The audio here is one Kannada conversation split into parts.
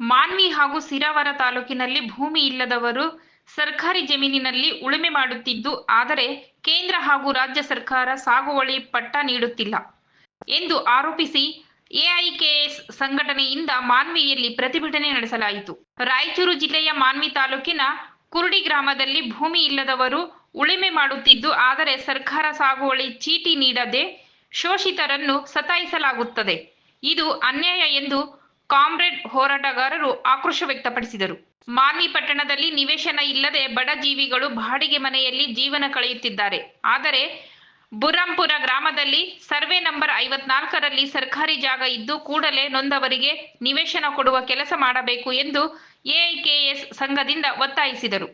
ಮಾನ್ವಿ ಹಾಗೂ ಸಿರಾವರ ತಾಲೂಕಿನಲ್ಲಿ ಭೂಮಿ ಇಲ್ಲದವರು ಸರ್ಕಾರಿ ಜಮೀನಿನಲ್ಲಿ ಉಳುಮೆ ಮಾಡುತ್ತಿದ್ದು, ಆದರೆ ಕೇಂದ್ರ ಹಾಗೂ ರಾಜ್ಯ ಸರ್ಕಾರ ಸಾಗುವಳಿ ಪಟ್ಟ ನೀಡುತ್ತಿಲ್ಲ ಎಂದು ಆರೋಪಿಸಿ ಎಐಕೆಎಸ್ ಸಂಘಟನೆಯಿಂದ ಮಾನ್ವಿಯಲ್ಲಿ ಪ್ರತಿಭಟನೆ ನಡೆಸಲಾಯಿತು. ರಾಯಚೂರು ಜಿಲ್ಲೆಯ ಮಾನ್ವಿ ತಾಲೂಕಿನ ಕುರುಡಿ ಗ್ರಾಮದಲ್ಲಿ ಭೂಮಿ ಇಲ್ಲದವರು ಉಳುಮೆ ಮಾಡುತ್ತಿದ್ದು, ಆದರೆ ಸರ್ಕಾರ ಸಾಗುವಳಿ ಚೀಟಿ ನೀಡದೆ ಶೋಷಿತರನ್ನು ಸತಾಯಿಸಲಾಗುತ್ತದೆ. ಇದು ಅನ್ಯಾಯ ಎಂದು ಕಾಮ್ರೇಡ್ ಹೋರಾಟಗಾರರು ಆಕ್ರೋಶ ವ್ಯಕ್ತಪಡಿಸಿದರು. ಮಾನ್ವಿ ಪಟ್ಟಣದಲ್ಲಿ ನಿವೇಶನ ಇಲ್ಲದೆ ಬಡ ಜೀವಿಗಳು ಬಾಡಿಗೆ ಮನೆಯಲ್ಲಿ ಜೀವನ ಕಳೆಯುತ್ತಿದ್ದಾರೆ. ಆದರೆ ಬುರಂಪುರ ಗ್ರಾಮದಲ್ಲಿ ಸರ್ವೆ ನಂಬರ್ ಐವತ್ನಾಲ್ಕರಲ್ಲಿ ಸರ್ಕಾರಿ ಜಾಗ ಇದ್ದು ಕೂಡಲೇ ನೊಂದವರಿಗೆ ನಿವೇಶನ ಕೊಡುವ ಕೆಲಸ ಮಾಡಬೇಕು ಎಂದು ಎಐಕೆಎಸ್ ಸಂಘದಿಂದ ಒತ್ತಾಯಿಸಿದರು.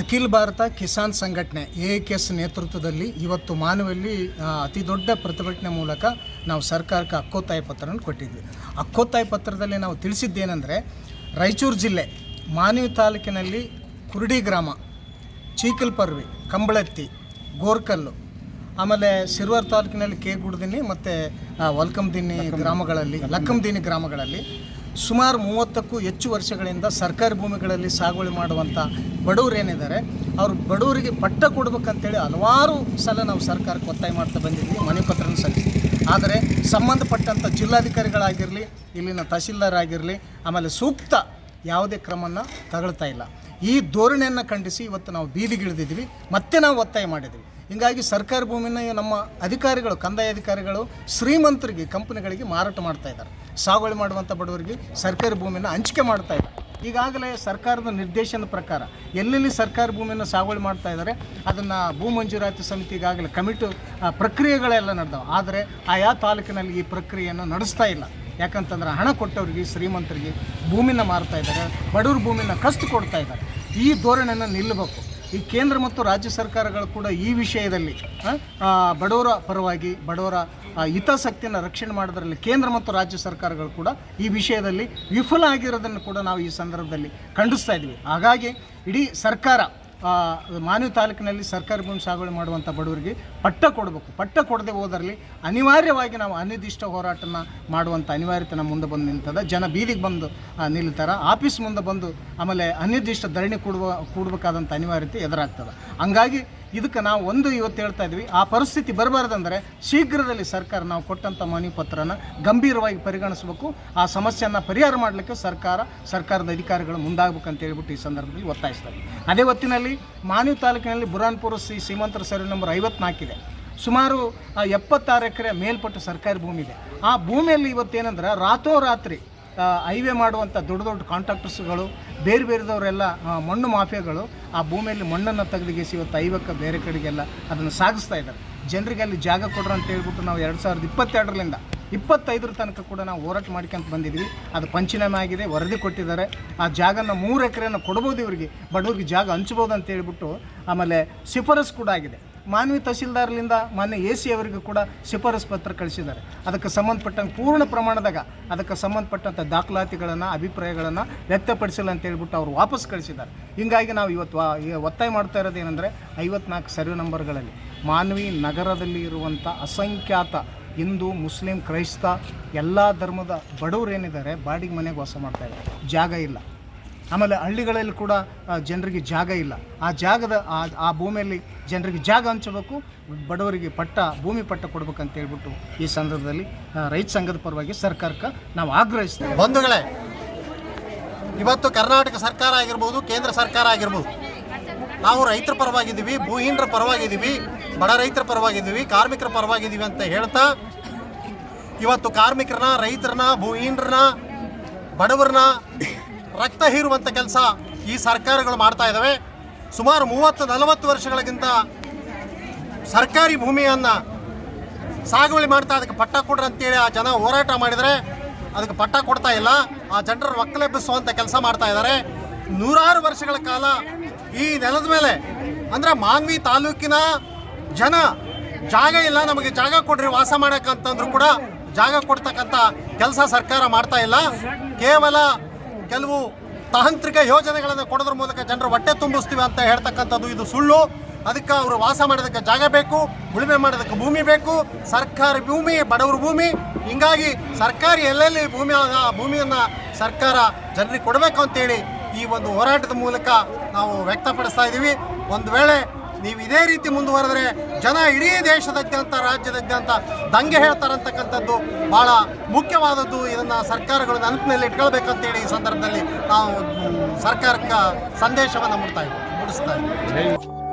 ಅಖಿಲ ಭಾರತ ಕಿಸಾನ್ ಸಂಘಟನೆ ಎ ಕೆ ಎಸ್ ನೇತೃತ್ವದಲ್ಲಿ ಇವತ್ತು ಮಾನವಲ್ಲಿ ಅತಿ ದೊಡ್ಡ ಪ್ರತಿಭಟನೆ ಮೂಲಕ ನಾವು ಸರ್ಕಾರಕ್ಕೆ ಹಕ್ಕೊತ್ತಾಯ ಪತ್ರವನ್ನು ಕೊಟ್ಟಿದ್ವಿ. ಹಕ್ಕೊತ್ತಾಯ ಪತ್ರದಲ್ಲಿ ನಾವು ತಿಳಿಸಿದ್ದೇನೆಂದರೆ ರಾಯಚೂರು ಜಿಲ್ಲೆ ಮಾನವಿ ತಾಲೂಕಿನಲ್ಲಿ ಕುರುಡಿ ಗ್ರಾಮ ಚೀಕಲ್ಪರ್ವಿ ಕಂಬಳತ್ತಿ ಗೋರ್ಕಲ್ಲು ಆಮೇಲೆ ಸಿರ್ವರ್ ತಾಲೂಕಿನಲ್ಲಿ ಕೆ ಗುಡ್ದಿನಿ ಮತ್ತು ವಲ್ಕಂದಿನಿ ಗ್ರಾಮಗಳಲ್ಲಿ ಲಕ್ಕಂದಿನಿ ಗ್ರಾಮಗಳಲ್ಲಿ ಸುಮಾರು ಮೂವತ್ತಕ್ಕೂ ಹೆಚ್ಚು ವರ್ಷಗಳಿಂದ ಸರ್ಕಾರಿ ಭೂಮಿಗಳಲ್ಲಿ ಸಾಗುವಳಿ ಮಾಡುವಂಥ ಬಡವರು ಏನಿದ್ದಾರೆ ಅವರು ಬಡವರಿಗೆ ಪಟ್ಟ ಕೊಡ್ಬೇಕಂತೇಳಿ ಹಲವಾರು ಸಲ ನಾವು ಸರ್ಕಾರಕ್ಕೆ ಒತ್ತಾಯ ಮಾಡ್ತಾ ಬಂದಿದ್ವಿ ಮನೆ ಪತ್ರನ ಸಲ್ಲಿಸಿದ್ವಿ. ಆದರೆ ಸಂಬಂಧಪಟ್ಟಂಥ ಜಿಲ್ಲಾಧಿಕಾರಿಗಳಾಗಿರಲಿ, ಇಲ್ಲಿನ ತಹಸೀಲ್ದಾರ್ ಆಗಿರಲಿ ಆಮೇಲೆ ಸೂಕ್ತ ಯಾವುದೇ ಕ್ರಮವನ್ನು ತಗೊಳ್ತಾ ಇಲ್ಲ. ಈ ಧೋರಣೆಯನ್ನು ಖಂಡಿಸಿ ಇವತ್ತು ನಾವು ಬೀದಿಗಿಳಿದಿದ್ವಿ, ಮತ್ತೆ ನಾವು ಒತ್ತಾಯ ಮಾಡಿದ್ವಿ. ಹಿಂಗಾಗಿ ಸರ್ಕಾರಿ ಭೂಮಿನ ನಮ್ಮ ಅಧಿಕಾರಿಗಳು, ಕಂದಾಯ ಅಧಿಕಾರಿಗಳು ಶ್ರೀಮಂತರಿಗೆ, ಕಂಪನಿಗಳಿಗೆ ಮಾರಾಟ ಮಾಡ್ತಾ ಇದ್ದಾರೆ. ಸಾಗುವಳಿ ಮಾಡುವಂಥ ಬಡವರಿಗೆ ಸರ್ಕಾರಿ ಭೂಮಿನ ಹಂಚಿಕೆ ಮಾಡ್ತಾ ಇದ್ದಾರೆ. ಈಗಾಗಲೇ ಸರ್ಕಾರದ ನಿರ್ದೇಶನದ ಪ್ರಕಾರ ಎಲ್ಲೆಲ್ಲಿ ಸರ್ಕಾರಿ ಭೂಮಿಯನ್ನು ಸಾಗುವಳಿ ಮಾಡ್ತಾ ಇದ್ದಾರೆ, ಅದನ್ನು ಭೂ ಮಂಜೂರಾತಿ ಸಮಿತಿ ಈಗಾಗಲೇ ಕಮಿಟು ಪ್ರಕ್ರಿಯೆಗಳೆಲ್ಲ ನಡೆದವು. ಆದರೆ ಆಯಾ ತಾಲೂಕಿನಲ್ಲಿ ಈ ಪ್ರಕ್ರಿಯೆಯನ್ನು ನಡೆಸ್ತಾ ಇಲ್ಲ. ಯಾಕಂತಂದ್ರೆ ಹಣ ಕೊಟ್ಟವರಿಗೆ, ಶ್ರೀಮಂತರಿಗೆ ಭೂಮಿನ ಮಾರ್ತಾ ಇದ್ದಾರೆ, ಬಡವ್ರ ಭೂಮಿನ ಕಸ್ತು ಕೊಡ್ತಾ ಇದ್ದಾರೆ. ಈ ಧೋರಣೆಯನ್ನು ನಿಲ್ಲಬೇಕು. ಈ ಕೇಂದ್ರ ಮತ್ತು ರಾಜ್ಯ ಸರ್ಕಾರಗಳು ಕೂಡ ಈ ವಿಷಯದಲ್ಲಿ ಬಡವರ ಪರವಾಗಿ, ಬಡವರ ಹಿತಾಸಕ್ತಿಯನ್ನು ರಕ್ಷಣೆ ಮಾಡೋದರಲ್ಲಿ ಕೇಂದ್ರ ಮತ್ತು ರಾಜ್ಯ ಸರ್ಕಾರಗಳು ಕೂಡ ಈ ವಿಷಯದಲ್ಲಿ ವಿಫಲ ಆಗಿರೋದನ್ನು ಕೂಡ ನಾವು ಈ ಸಂದರ್ಭದಲ್ಲಿ ಖಂಡಿಸ್ತಾ ಇದ್ದೀವಿ. ಹಾಗಾಗಿ ಇಡೀ ಸರ್ಕಾರ ಮಾನವಿ ತಾಲೂಕಿನಲ್ಲಿ ಸರ್ಕಾರಿ ಭೂಮಿ ಸಾಗುವಳಿ ಮಾಡುವಂಥ ಬಡವರಿಗೆ ಪಟ್ಟ ಕೊಡಬೇಕು. ಪಟ್ಟ ಕೊಡದೆ ಹೋದರಲ್ಲಿ ಅನಿವಾರ್ಯವಾಗಿ ನಾವು ಅನಿರ್ದಿಷ್ಟ ಹೋರಾಟನ ಮಾಡುವಂಥ ಅನಿವಾರ್ಯತೆ ನಮ್ಮ ಮುಂದೆ ಬಂದು ನಿಲ್ತದೆ ಜನ ಬೀದಿಗೆ ಬಂದು ನಿಲ್ತಾರೆ. ಆಫೀಸ್ ಮುಂದೆ ಬಂದು ಆಮೇಲೆ ಅನಿರ್ದಿಷ್ಟ ಧರಣಿ ಕೂಡುವ ಕೂಡಬೇಕಾದಂಥ ಅನಿವಾರ್ಯತೆ ಎದುರಾಗ್ತದೆ. ಹಂಗಾಗಿ ಇದಕ್ಕೆ ನಾವು ಒಂದು ಇವತ್ತು ಹೇಳ್ತಾ ಇದ್ವಿ, ಆ ಪರಿಸ್ಥಿತಿ ಬರಬಾರ್ದಂದ್ರೆ ಶೀಘ್ರದಲ್ಲಿ ಸರ್ಕಾರ ನಾವು ಕೊಟ್ಟಂಥ ಮನವಿ ಪತ್ರನ ಗಂಭೀರವಾಗಿ ಪರಿಗಣಿಸಬೇಕು. ಆ ಸಮಸ್ಯೆಯನ್ನು ಪರಿಹಾರ ಮಾಡಲಿಕ್ಕೆ ಸರ್ಕಾರ, ಸರ್ಕಾರದ ಅಧಿಕಾರಿಗಳು ಅಂತ ಹೇಳ್ಬಿಟ್ಟು ಈ ಸಂದರ್ಭದಲ್ಲಿ ಒತ್ತಾಯಿಸ್ತಾರೆ ಅದೇ ಹೊತ್ತಿನಲ್ಲಿ ಮಾನವಿ ತಾಲೂಕಿನಲ್ಲಿ ಬುರಾನ್ಪುರ ಶ್ರೀ ಸೀಮಂತರ ಸರ್ವೆ ನಂಬರ್ ಐವತ್ನಾಲ್ಕಿದೆ ಸುಮಾರು ಎಪ್ಪತ್ತಾರು ಎಕರೆ ಮೇಲ್ಪಟ್ಟ ಸರ್ಕಾರಿ ಭೂಮಿ ಇದೆ. ಆ ಭೂಮಿಯಲ್ಲಿ ಇವತ್ತೇನೆಂದ್ರೆ ರಾತ್ರೋರಾತ್ರಿ ಹೈವೇ ಮಾಡುವಂಥ ದೊಡ್ಡ ದೊಡ್ಡ ಕಾಂಟ್ರಾಕ್ಟರ್ಸ್ಗಳು ಬೇರೆ ಬೇರೆದವರೆಲ್ಲ ಮಣ್ಣು ಮಾಫಿಯಾಗಳು, ಆ ಭೂಮಿಯಲ್ಲಿ ಮಣ್ಣನ್ನು ತೆಗೆದುಗಿಸಿ ಇವತ್ತು ಐವಕ್ಕೆ ಬೇರೆ ಕಡೆಗೆಲ್ಲ ಅದನ್ನು ಸಾಗಿಸ್ತಾ ಇದ್ದಾರೆ. ಜನರಿಗೆ ಅಲ್ಲಿ ಜಾಗ ಕೊಡ್ರ ಅಂತ ಹೇಳ್ಬಿಟ್ಟು ನಾವು ಎರಡು ಸಾವಿರದ ಇಪ್ಪತ್ತೆರಡರಿಂದ ಇಪ್ಪತ್ತೈದರ ತನಕ ಕೂಡ ನಾವು ಹೋರಾಟ ಮಾಡ್ಕೊಂತ ಬಂದಿದ್ವಿ. ಅದು ಪಂಚನಾಮೆ ಆಗಿದೆ, ವರದಿ ಕೊಟ್ಟಿದ್ದಾರೆ. ಆ ಜಾಗನ ಮೂರು ಎಕರೆನ ಕೊಡ್ಬೋದು ಇವರಿಗೆ, ಬಡವರಿಗೆ ಜಾಗ ಹಂಚ್ಬೋದು ಅಂತ ಹೇಳ್ಬಿಟ್ಟು ಆಮೇಲೆ ಶಿಫಾರಸ್ ಕೂಡ ಆಗಿದೆ. ಮಾನವಿ ತಹಸೀಲ್ದಾರ್ಲಿಂದ ಮಾನ್ಯ ಎ ಸಿ ಅವರಿಗೂ ಕೂಡ ಶಿಫಾರಸು ಪತ್ರ ಕಳಿಸಿದ್ದಾರೆ. ಅದಕ್ಕೆ ಸಂಬಂಧಪಟ್ಟಂಗೆ ಪೂರ್ಣ ಪ್ರಮಾಣದಾಗ ಅದಕ್ಕೆ ಸಂಬಂಧಪಟ್ಟಂಥ ದಾಖಲಾತಿಗಳನ್ನು, ಅಭಿಪ್ರಾಯಗಳನ್ನು ವ್ಯಕ್ತಪಡಿಸಿಲ್ಲ ಅಂತ ಹೇಳ್ಬಿಟ್ಟು ಅವರು ವಾಪಸ್ ಕಳಿಸಿದ್ದಾರೆ. ಹಿಂಗಾಗಿ ನಾವು ಇವತ್ತು ಒತ್ತಾಯ ಮಾಡ್ತಾ ಇರೋದು ಏನಂದರೆ ಐವತ್ನಾಲ್ಕು ಸರ್ವೆ ನಂಬರ್ಗಳಲ್ಲಿ ಮಾನ್ವಿ ನಗರದಲ್ಲಿ ಇರುವಂಥ ಅಸಂಖ್ಯಾತ ಹಿಂದೂ, ಮುಸ್ಲಿಂ, ಕ್ರೈಸ್ತ ಎಲ್ಲ ಧರ್ಮದ ಬಡವರೇನಿದ್ದಾರೆ ಬಾಡಿಗೆ ಮನೆಗೆ ವಾಸ ಮಾಡ್ತಾ ಇದ್ದಾರೆ. ಜಾಗ ಇಲ್ಲ. ಆಮೇಲೆ ಹಳ್ಳಿಗಳಲ್ಲಿ ಕೂಡ ಜನರಿಗೆ ಜಾಗ ಇಲ್ಲ. ಆ ಜಾಗದ, ಆ ಆ ಭೂಮಿಯಲ್ಲಿ ಜನರಿಗೆ ಜಾಗ ಹಂಚಬೇಕು, ಬಡವರಿಗೆ ಪಟ್ಟ, ಭೂಮಿ ಪಟ್ಟ ಕೊಡಬೇಕಂತ ಹೇಳ್ಬಿಟ್ಟು ಈ ಸಂದರ್ಭದಲ್ಲಿ ರೈತ ಸಂಘದ ಪರವಾಗಿ ಸರ್ಕಾರಕ್ಕೆ ನಾವು ಆಗ್ರಹಿಸ್ತೇವೆ. ಬಂಧುಗಳೇ, ಇವತ್ತು ಕರ್ನಾಟಕ ಸರ್ಕಾರ ಆಗಿರ್ಬೋದು, ಕೇಂದ್ರ ಸರ್ಕಾರ ಆಗಿರ್ಬೋದು, ನಾವು ರೈತರ ಪರವಾಗಿದ್ದೀವಿ, ಭೂಹೀನರ ಪರವಾಗಿದ್ದೀವಿ, ಬಡ ರೈತರ ಪರವಾಗಿದ್ದೀವಿ, ಕಾರ್ಮಿಕರ ಪರವಾಗಿದ್ದೀವಿ ಅಂತ ಹೇಳ್ತಾ, ಇವತ್ತು ಕಾರ್ಮಿಕರನ್ನ, ರೈತರನ್ನ, ಭೂಹೀನರನ್ನ, ಬಡವರನ್ನ ರಕ್ತ ಹೀರುವಂಥ ಕೆಲಸ ಈ ಸರ್ಕಾರಗಳು ಮಾಡ್ತಾ ಇದ್ದಾವೆ ಸುಮಾರು ಮೂವತ್ತು, ನಲವತ್ತು ವರ್ಷಗಳಿಗಿಂತ ಸರ್ಕಾರಿ ಭೂಮಿಯನ್ನು ಸಾಗುವಳಿ ಮಾಡ್ತಾ ಅದಕ್ಕೆ ಪಟ್ಟ ಕೊಡ್ರಿ ಅಂತೇಳಿ ಆ ಜನ ಹೋರಾಟ ಮಾಡಿದರೆ ಅದಕ್ಕೆ ಪಟ್ಟ ಕೊಡ್ತಾ ಇಲ್ಲ. ಆ ಜನರ ಒಕ್ಕಲೆಬ್ಬಿಸುವಂಥ ಕೆಲಸ ಮಾಡ್ತಾ ಇದ್ದಾರೆ ನೂರಾರು ವರ್ಷಗಳ ಕಾಲ ಈ ನೆಲದ ಮೇಲೆ, ಅಂದರೆ ಮಾನ್ವಿ ತಾಲೂಕಿನ ಜನ ಜಾಗ ಇಲ್ಲ, ನಮಗೆ ಜಾಗ ಕೊಡ್ರಿ, ವಾಸ ಮಾಡೋಕ್ಕಂತಂದ್ರೂ ಕೂಡ ಜಾಗ ಕೊಡ್ತಕ್ಕಂಥ ಕೆಲಸ ಸರ್ಕಾರ ಮಾಡ್ತಾ ಇಲ್ಲ. ಕೇವಲ ಕೆಲವು ತಾಂತ್ರಿಕ ಯೋಜನೆಗಳನ್ನು ಕೊಡೋದ್ರ ಮೂಲಕ ಜನರು ಹೊಟ್ಟೆ ತುಂಬಿಸ್ತೀವಿ ಅಂತ ಹೇಳ್ತಕ್ಕಂಥದ್ದು ಇದು ಸುಳ್ಳು. ಅದಕ್ಕೆ ಅವರು ವಾಸ ಮಾಡೋದಕ್ಕೆ ಜಾಗ ಬೇಕು, ಉಳುಮೆ ಮಾಡೋದಕ್ಕೆ ಭೂಮಿ ಬೇಕು, ಸರ್ಕಾರಿ ಭೂಮಿ, ಬಡವರ ಭೂಮಿ. ಹಿಂಗಾಗಿ ಸರ್ಕಾರಿ ಎಲ್ಲೆಲ್ಲಿ ಭೂಮಿ ಭೂಮಿಯನ್ನು ಸರ್ಕಾರ ಜನರಿಗೆ ಕೊಡಬೇಕು ಅಂತೇಳಿ ಈ ಒಂದು ಹೋರಾಟದ ಮೂಲಕ ನಾವು ವ್ಯಕ್ತಪಡಿಸ್ತಾ ಇದ್ದೀವಿ ಒಂದು ವೇಳೆ ನೀವು ಇದೇ ರೀತಿ ಮುಂದುವರೆದ್ರೆ ಜನ ಇಡೀ ದೇಶದಾದ್ಯಂತ, ರಾಜ್ಯದಾದ್ಯಂತ ದಂಗೆ ಹೇಳ್ತಾರಂತಕ್ಕಂಥದ್ದು ಭಾಳ ಮುಖ್ಯವಾದದ್ದು ಇದನ್ನು ಸರ್ಕಾರಗಳು ನೆನಪಿನಲ್ಲಿ ಇಟ್ಕೊಳ್ಬೇಕಂತೇಳಿ ಈ ಸಂದರ್ಭದಲ್ಲಿ ನಾವು ಸರ್ಕಾರಕ್ಕೆ ಸಂದೇಶವನ್ನು ಮುಡ್ತಾ ಇದ್ದೀವಿ ಮುಡಿಸ್ತಾ ಇದ್ದೀವಿ